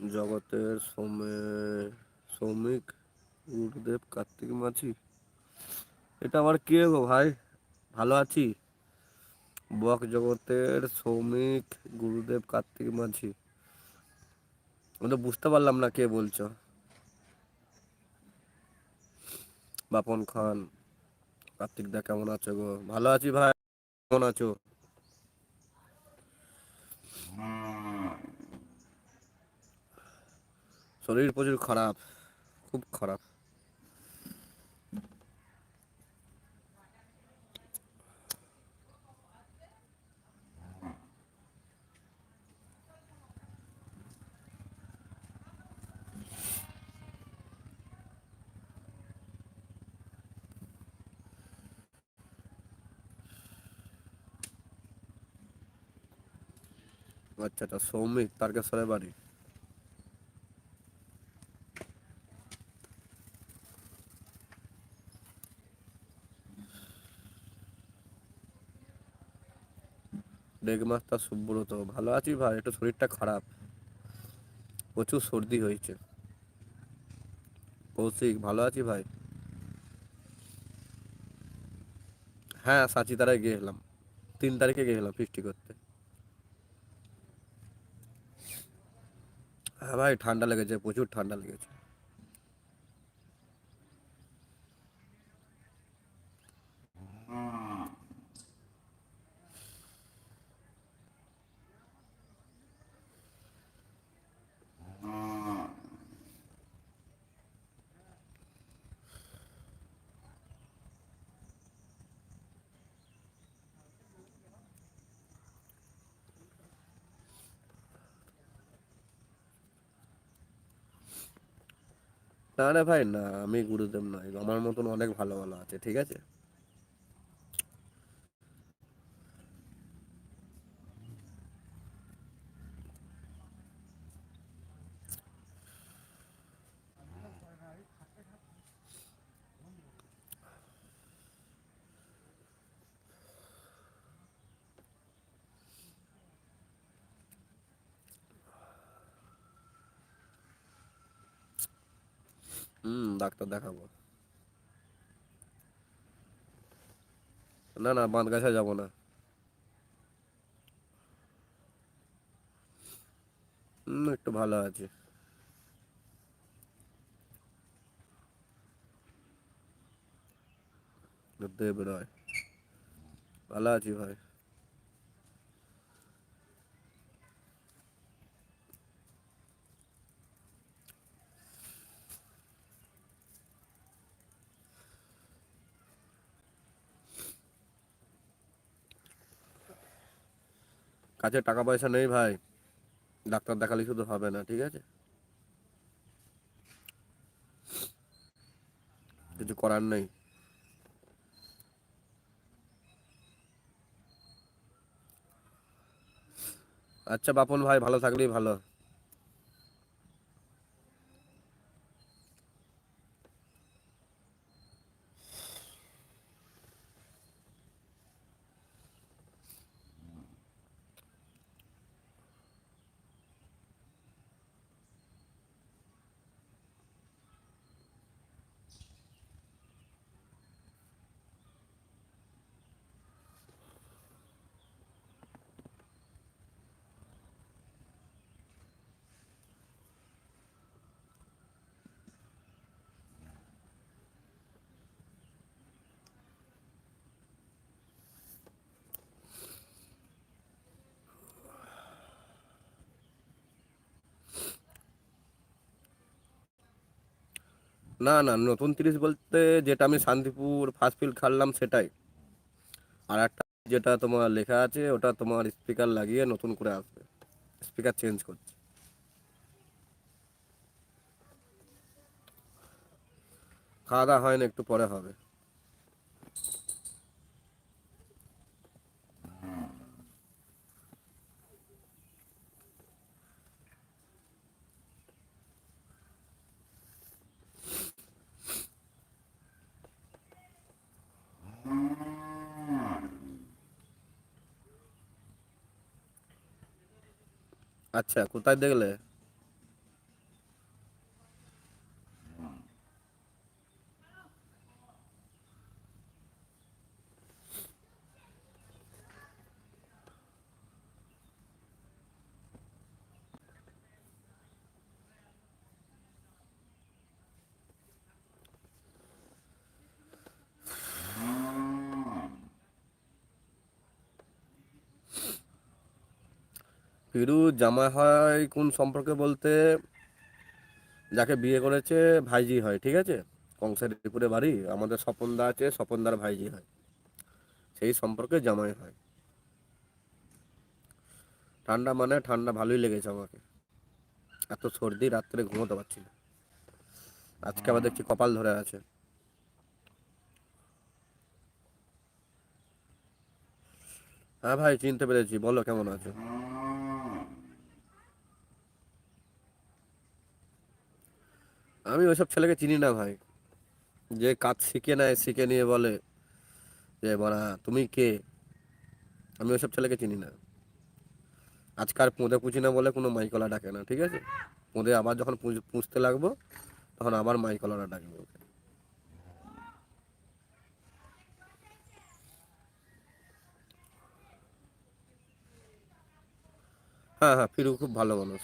জগতের সৌমিক গুরুদেব কার্তিক মাঝি। এটা আমার কে গো ভাই? ভালো আছি? বক জগতের সৌমিক গুরুদেব কার্তিক মাঝি। আমি তো বুঝতে পারলাম না কে বলছো। বাপন খান, কার্তিক দা কেমন আছো গো? ভালো আছি ভাই, কেমন আছো? শরীর প্রচুর খারাপ খুব খারাপ। আচ্ছা আচ্ছা সৌমিক তারকেশ্বরের বাড়ি। ডেগমাস্টার সুব্রত। ভালো আছি ভাই, একটু শরীরটা খারাপ। প্রচুর সর্দি হয়েছে। কৌশিক, ভালো আছি ভাই? হ্যাঁ সাচিতারায় গিয়েছিলাম। তিন তারিখে গিয়েছিলাম ফিস্টি করতে। হ্যাঁ ভাই, ঠান্ডা লেগেছে, প্রচুর ঠান্ডা লেগেছে। না রে ভাই, না, আমি গুরুদেব নয় আমার মতন অনেক ভালো ভালো আছে, ঠিক আছে হুম ডাক্তার দেখাবো। না না, বাঁধগাছা যাব না। একটু ভালো আছে। দেব রায় ভালো আছি ভাই। কাছে টাকা পয়সা নেই ভাই। ডাক্তার দেখালে শুধু হবে না, ঠিক আছে? কিছু করার নেই। আচ্ছা বাপন ভাই, ভালো থাকলেই ভালো। না না, নতুন তিরিশ বলতে যেটা আমি শান্তিপুর ফার্স্ট ফিল্ড খাটলাম সেটাই। আর একটা যেটা তোমার লেখা আছে, ওটা তোমার স্পিকার লাগিয়ে নতুন করে আসবে। স্পিকার চেঞ্জ করছে। খাওয়া দাওয়া হয় না একটু পরে হবে। আচ্ছা কোথায় দেখলে? ফিরু জামাই হয় কোন সম্পর্কে বলতে যাকে বিয়ে করেছে ভাইজি হয়, ঠিক আছে? কংসের রিপুরে বাড়ি, আমাদের স্বপনদা আছে, স্বপনদার ভাইজি হয়। সেই সম্পর্কে জামাই হয়। ঠান্ডা মানে ঠান্ডা ভালোই লেগেছে আমাকে। এত সর্দি রাত্রে ঘুমোতে পারছি না। আজকে আবার দেখছি কপাল ধরে আছে। হ্যাঁ ভাই, চিনতে পেরেছি। বলো, কেমন আছো? আমি ওইসব ছেলেকে চিনি না ভাই। যে কাজ শিখে নেয়, শিখে নিয়ে বলে যে বড়া তুমি কে? আমি ওইসব ছেলেকে চিনি না। আজকাল পুঁদে পুঁচি না বলে কোনো মাইকলা ডাকে না, ঠিক আছে? পুঁদে আবার যখন পুঁছতে লাগবো, তখন আবার মাইকলারা ডাকবে ওকে। হ্যাঁ হ্যাঁ ফিরু খুব ভালো মানুষ।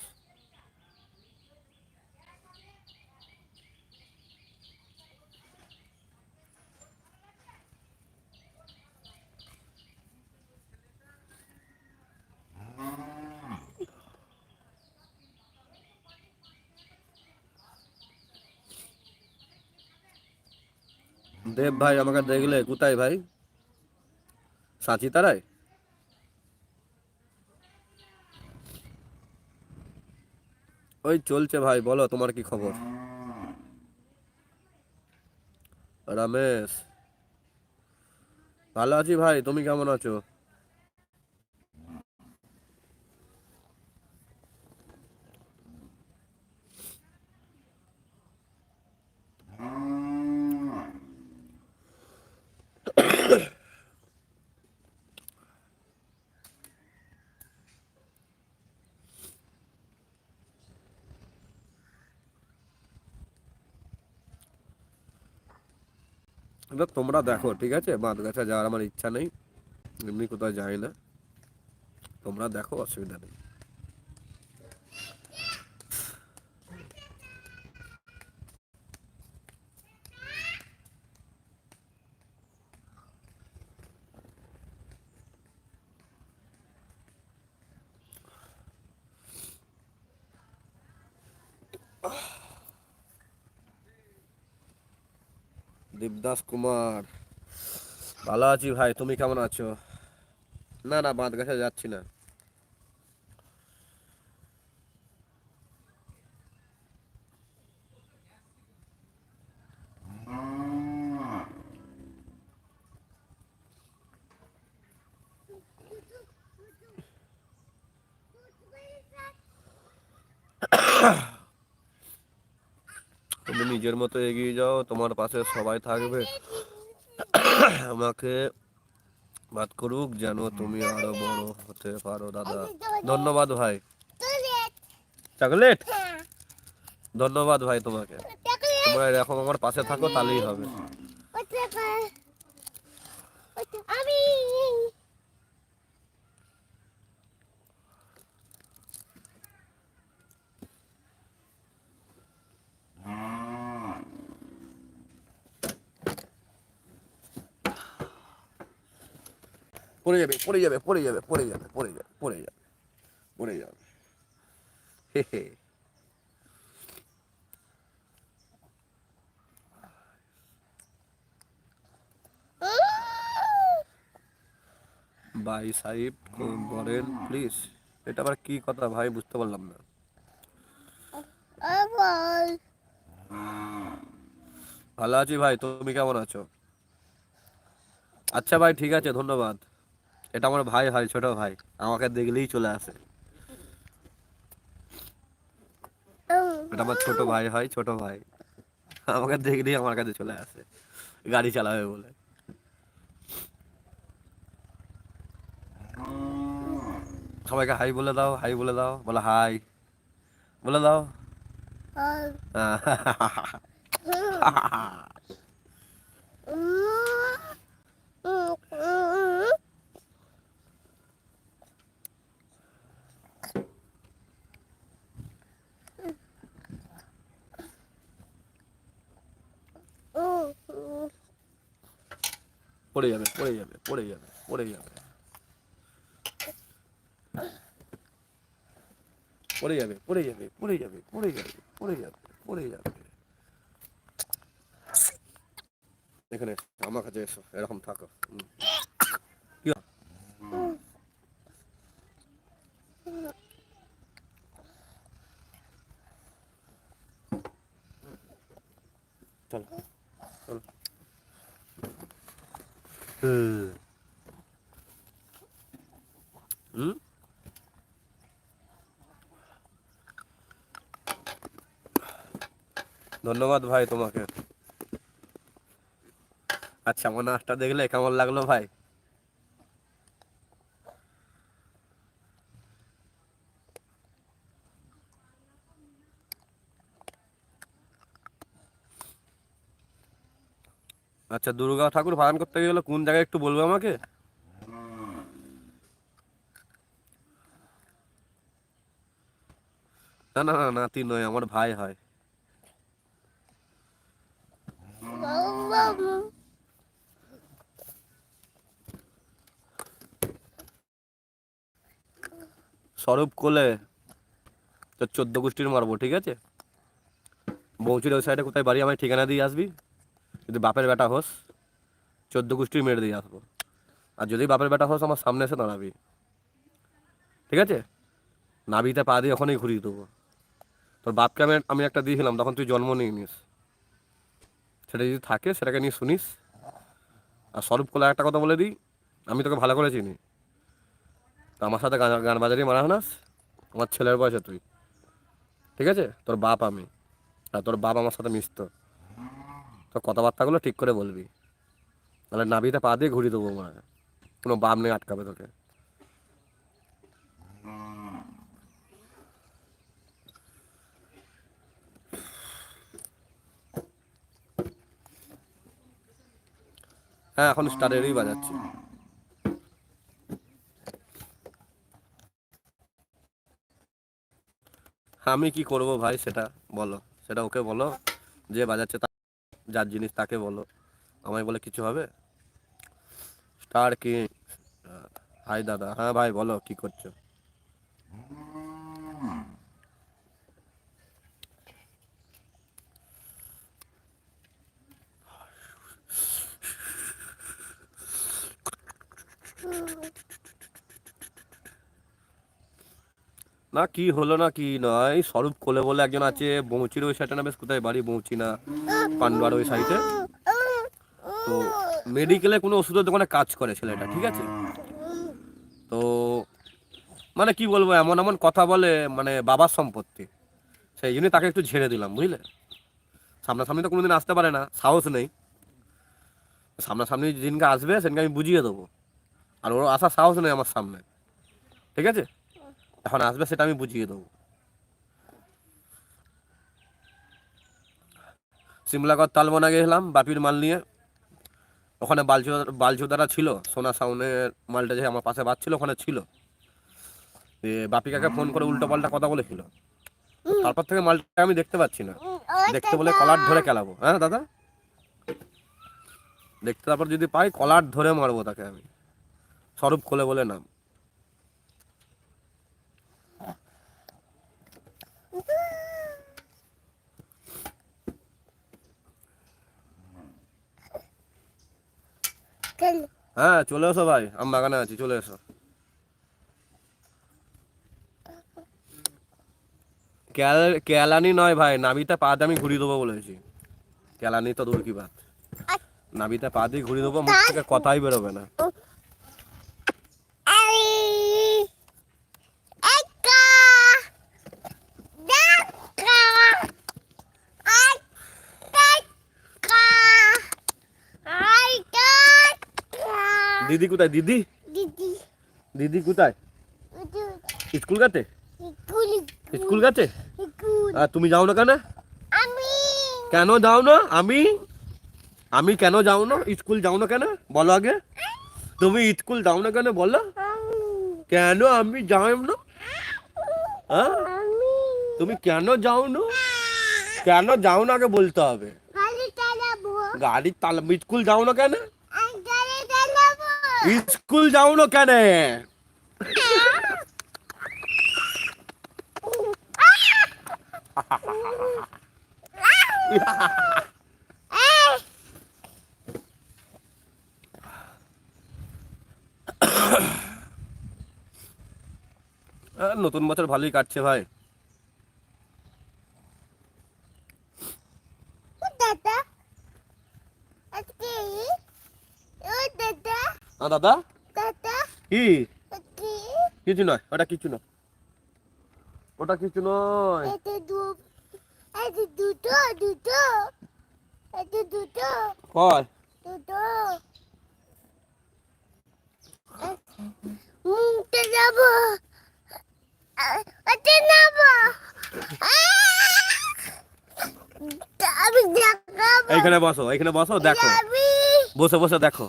দেব ভাই, আমাকে দেখলে কোথায় ভাই? সাঁচি তারায় ওই চলছে ভাই, বলো তোমার কি খবর? রমেশ, ভালো আছি ভাই, তুমি কেমন আছো? এবার তোমরা দেখো, ঠিক আছে? বাঁধ গাছা যাওয়ার আমার ইচ্ছা নেই। এমনি কোথাও যাই না। তোমরা দেখো, অসুবিধা নেই। দেবদাস কুমার। ভালো আছি ভাই তুমি কেমন আছো? না না বাঁধ গাছে যাচ্ছি না তুমি নিজের মতো এগিয়ে যাও তোমার পাশে সবাই থাকবে। আমাকে বাদ করুক যেন তুমি আরও বড় হতে পারো দাদা। ধন্যবাদ ভাই। চকলেট? ধন্যবাদ ভাই তোমাকে। তোমরা এরকম আমার পাশে থাকো তাহলেই হবে আমি পড়ে যাবে পড়ে যাবে পড়ে যাবে পড়ে যাবে পড়ে যাবে পড়ে যাবে পড়ে যাবে। হে হে। ভাই সাহেব বলেন প্লিজ এটা আবার কি কথা ভাই, বুঝতে পারলাম না। ভালো আছি ভাই, তুমি কেমন আছো? আচ্ছা ভাই, ঠিক আছে, ধন্যবাদ। এটা আমার ভাই হয় ছোট ভাই। আমাকে দেখলেই চলে আসে। এটা আমার ছোট ভাই হয় ছোট ভাই। আমাকে দেখলেই আমার কাছে চলে আসে। গাড়ি চালাবে বলে। সবাইকে হাই বলে দাও হাই বলে দাও। বলে হাই। বলে দাও। পড়ে যাবে পড়ে যাবে পড়ে যাবে পড়ে যাবে। পড়ে যাবে পড়ে যাবে পড়ে যাবে পড়ে যাবে পড়ে যাবে পড়ে যাবে। এখানে আমার কাছে এসো, এরকম থাকো? চলো চলো। হুম? ধন্যবাদ ভাই তোমাকে। আচ্ছা আমার নাচটা দেখলে কেমন লাগল ভাই? আচ্ছা দুর্গা ঠাকুর ভাড়ান করতে গেলে কোন জায়গায় একটু বলবে আমাকে? না না না, নাতি নয়, আমার ভাই হয়। স্বরূপ কোলে তোর চোদ্দ গোষ্ঠীর মারবো, ঠিক আছে? বৌচির ওই সাইডে কোথায় বাড়ি আমায় ঠিকানা দিয়ে আসবি? যদি বাপের বেটা হোস, চোদ্দ গোষ্ঠীর মেরে দিয়ে আসব। আর যদি বাপের বেটা হোস, আমার সামনে এসে দাঁড়াবি। ঠিক আছে? নাবিতে পা দিয়ে ওখানেই ঘুরিয়ে দেবো। তোর বাপকে আমি আমি একটা দিয়েছিলাম, তখন তুই জন্ম নিয়ে নিস। সেটা যদি থাকে, সেটাকে নিয়ে শুনিস। আর স্বরূপ কোলা একটা কথা বলে দিই, আমি তোকে ভালো করে চিনি। তো আমার সাথে গান গান বাজারি মারা নাস আমার ছেলের বয়সে তুই। ঠিক আছে? তোর বাপ আমি। আর তোর বাপ আমার সাথে মিশতো। তোর কথাবার্তাগুলো ঠিক করে বলবি। তাহলে নাবিতে পা দিয়ে ঘুরিয়ে দেবো মনে কোনো বাপ নেই আটকাবে তোকে। হ্যাঁ এখন স্টারেরই বাজাচ্ছি। আমি কি করব ভাই সেটা বলো। সেটা ওকে বলো। যে বাজাচ্ছে তা যার জিনিস তাকে বলো। আমায় বলে, কিছু হবে? স্টার কি হাই দাদা। হ্যাঁ ভাই, বলো, কি করছ? না, কি হলো না, কি নয়। স্বরূপ কোলে বলে একজন আছে, বৌচির ওই সাইডে না, বেশ কোথায় বাড়ি, বৌচি না পান্ডুয়ার ওই সাইডে তো মেডিকেলে কোনো ওষুধের দোকানে কাজ করে ছেলেটা, ঠিক আছে? তো মানে কি বলব, এমন এমন কথা বলে মানে বাবার সম্পত্তি। সেই জন্যই তাকে একটু ঝেড়ে দিলাম, বুঝলে? সামনাসামনি তো কোনোদিন আসতে পারে না, সাহস নেই। সামনাসামনি যেদিনকে আসবে, সেদিনকে আমি বুঝিয়ে দেবো। আর ওর আসার সাহস নেই আমার সামনে, ঠিক আছে? এখন আসবে সেটা আমি বুঝিয়ে দেবো। সিমলাগড় তালবনা গেছিলাম বাপির মাল নিয়ে। ওখানে বালচুদা বালচুদারা ছিল, সোনা সাউনের মালটা যে আমার পাশে বাচ্ছিল ওখানে ছিল। এ বাপিকাকে ফোন করে উল্টো পাল্টা কথা বলেছিল। তারপর থেকে মালটা আমি দেখতে পাচ্ছি না। দেখতে বলে কলার ধরে খেলাবো। হ্যাঁ দাদা? দেখতে তারপর যদি পাই, কলার ধরে মারবো তাকে আমি। স্বরূপ খোলে বলে নাম। হ্যাঁ চলে এসো ভাই আমি বাগানে আছি চলে এসো। কেলানি নয় ভাই নাবিতে পা দিয়ে আমি ঘুরিয়ে দেবো বলেছি। কেলানি তো দূর কি বাত। নাবিতে পা দিয়ে ঘুরিয়ে দেবো মুখ থেকে কথাই বেরোবে না আই একা ডাকা আই টাকা আই টাকা দিদি কোথায়? দিদি? দিদি। দিদি কোথায়? স্কুল গেছে? স্কুল গেছে? আর তুমি যাও না কেন? কেন যাও না? আমি? আমি কেন যাও না? স্কুল যাও না কেন? বলো আগে। তুমি স্কুল যাও না কেন? বলো। কেন আমি যাও না? হ্যাঁ তুমি কেন যাও না? কেন যাও না আগে বলতে হবে। গাড়ি গাড়ির তালা স্কুল যাও না কেন? স্কুল যাও না কেন নতুন বছর ভালোই কাটছে ভাই ও দাদা আজকে ও দাদা আ, দাদা? কি? কিছু নয় ওটা কিছু নয়। ওটা কিছু নয়। এতে দু এতে দুটো দুটো দুটো কয়? দুটো। মুখটা যাব। ওতে নাব এইখানে বসো এইখানে বসো দেখো। বসে বসে দেখো।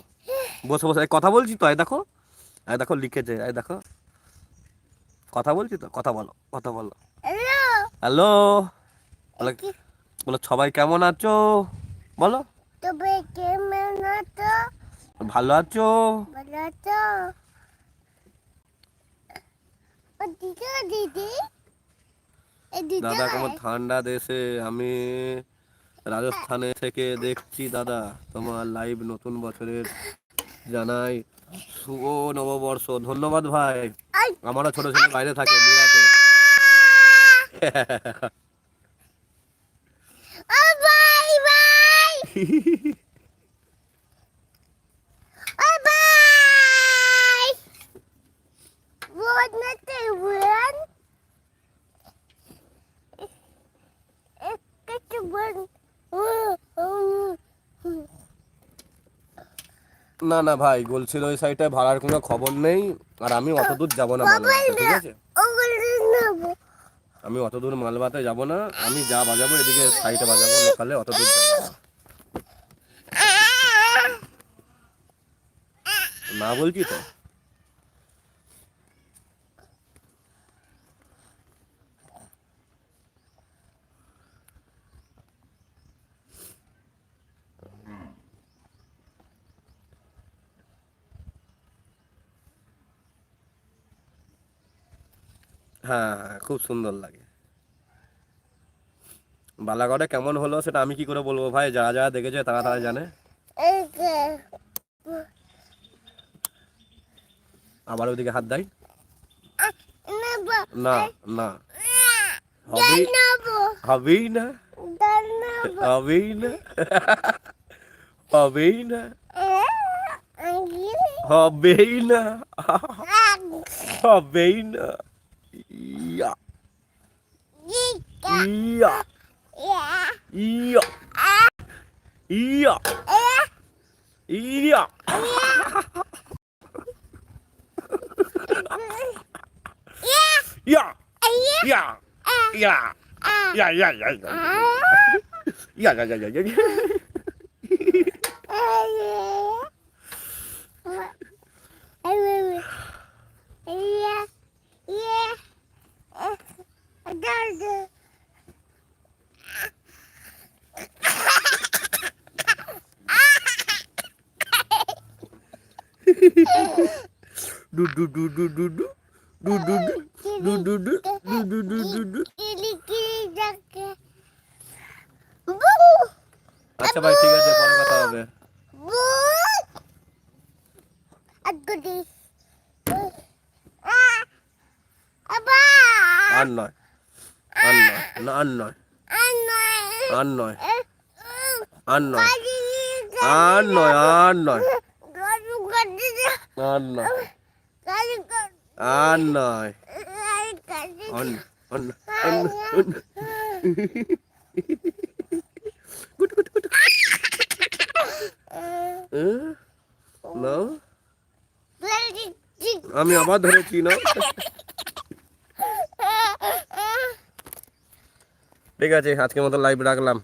বসে বসে কথা বলছি তো এই দেখো এই দেখো লিখেছে এই দেখো। কথা বলছি তো? কথা বলো কথা বলো। হ্যালো বলো সবাই কেমন আছো? বলো। তবে কেমন আছো? ভালো আছো? দাদা কেমন ঠান্ডা দেশে? আমি রাজস্থানে থেকে দেখছি দাদা। তোমার লাইভ নতুন বছরের জানাই শুভ নববর্ষ ধন্যবাদ ভাই আমারও ছোট ছেলে বাইরে থাকে মিরাটে ও না না ভাই গোলছিল ওই সাইডে ভাড়ার কোনো খবর নেই আর আমি অত দূর যাব না মালবাতে ঠিক আছে? আমি অত দূর মালবাতে যাব না আমি যা বাজাবো এদিকে সাইডে বাজাবো লোকালে অত দূর যাব না। না বলছি তো? হ্যাঁ খুব সুন্দর লাগে। বালাগড়ে কেমন হলো সেটা আমি কি করে বলব ভাই? যারা যারা দেখেছে তারা তারা জানে। আবার ওইদিকে হাত দেয়। না না। হবেই হবেই না। হবেই না। হবেই না। হবেই না। হবেই না। 예. 이야. 이야. 이야. 예. 이야. 예. 아. 야. 야. 야. 야 야야야야. 아. 야야야야야. আর নয়। আর নয়। না, আর নয়। আর নয়। আর নয়। আর নয় আর নয়। আর নয়। আর নয়। গুড গুড না আমি আবার ধরেছি না ঠিক আছে আজকের মতো লাইভ রাখলাম।